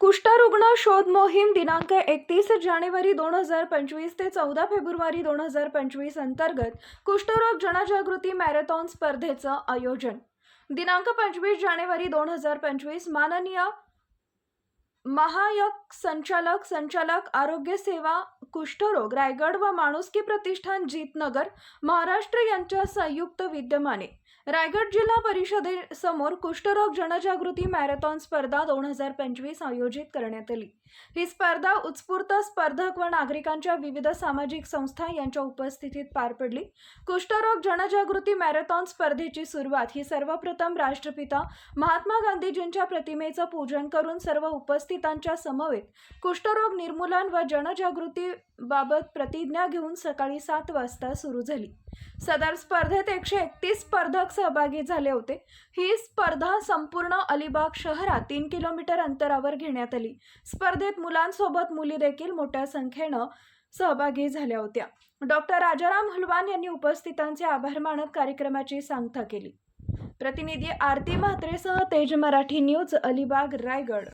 कुष्ठरुग्ण शोध मोहीम दिनांक एकतीस जानेवारी दोन हजार पंचवीस ते चौदा फेब्रुवारी दोन हजार पंचवीस अंतर्गत कुष्ठरोग जनजागृती मॅरेथॉन स्पर्धेचं आयोजन. दिनांक पंचवीस जानेवारी दोन हजार पंचवीस माननीय महायक संचालक संचालक आरोग्य सेवा कुष्ठरोग रायगड व माणुसकी प्रतिष्ठान जीतनगर महाराष्ट्र यांच्या संयुक्त विद्यमाने. रायगड जिल्हा परिषदेसमोर कुष्ठरोग जनजागृती मॅरेथॉन स्पर्धा दोन हजार पंचवीस आयोजित करण्यात आली. ही स्पर्धा उत्स्फूर्त स्पर्धक व नागरिकांच्या विविध सामाजिक संस्था यांच्या उपस्थितीत पार पडली. कुष्ठरोग जनजागृती मॅरेथॉन स्पर्धेची सुरुवात ही सर्वप्रथम राष्ट्रपिता महात्मा गांधीजींच्या प्रतिमेचं पूजन करून सर्व उपस्थितांच्या समवेत कुष्ठरोग निर्मूलन व जनजागृती बाबत प्रतिज्ञा घेऊन सकाळी सात वाजता सुरू झाली. सदर स्पर्धेत एकशे एकतीस स्पर्धक सहभागी झाले होते. ही स्पर्धा संपूर्ण अलिबाग शहरात तीन किलोमीटर अंतरावर घेण्यात आली. स्पर्धेत मुलांसोबत मुली देखील मोठ्या संख्येनं सहभागी झाल्या होत्या. डॉक्टर राजाराम हलवान यांनी उपस्थितांचे आभार मानत कार्यक्रमाची सांगता केली. प्रतिनिधी आरती म्हात्रेसह तेज मराठी न्यूज अलिबाग रायगड.